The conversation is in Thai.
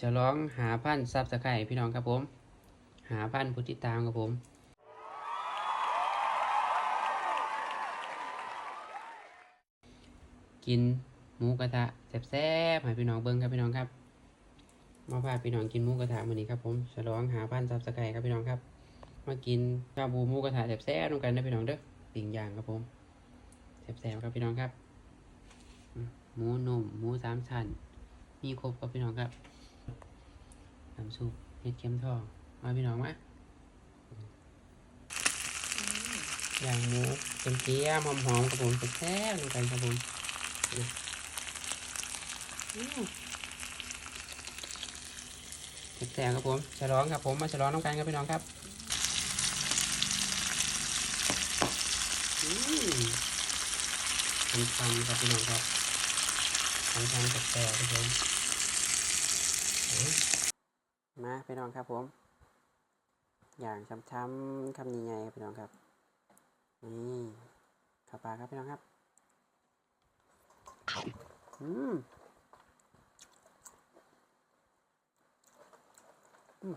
ฉลองหาพันซับสไครพี่น้องครับผม หาพันผู้ติดตามครับผมกินหมูกระทะแซ่บๆให้พี่น้องเบิ้งครับพี่น้องครับมาพาพี่น้องกินหมูกระทะมื้อนี้ครับผมฉลองหาพันซับสไครครับพี่น้องครับ มากินชาบูหมูกระทะแซ่บๆด้วยกันนะพี่น้องเด้อปิ่งย่างครับผมแซ่บๆครับพี่น้องครับหมูนุ่มหมูสามชั้นมีครบครับพี่น้องครับ น้ำซุปเห็ดเข็มทองมาพี่น้องมาย่างหมูเป็นเกี๊ยวหอมๆครับผมแซ่บๆด้วยกันครับผมอืมแซ่บๆครับผมฉลองครับผมมาฉลองน้องกันครับพี่น้องครับอืมทำๆครับพี่น้องครับทำๆแซ่บๆครับผม มาพี่น้องครับผม อย่างช้ำๆคำนี้ไงพี่น้องครับ นี่ข้าปลาครับพี่น้องครับ อืมอืม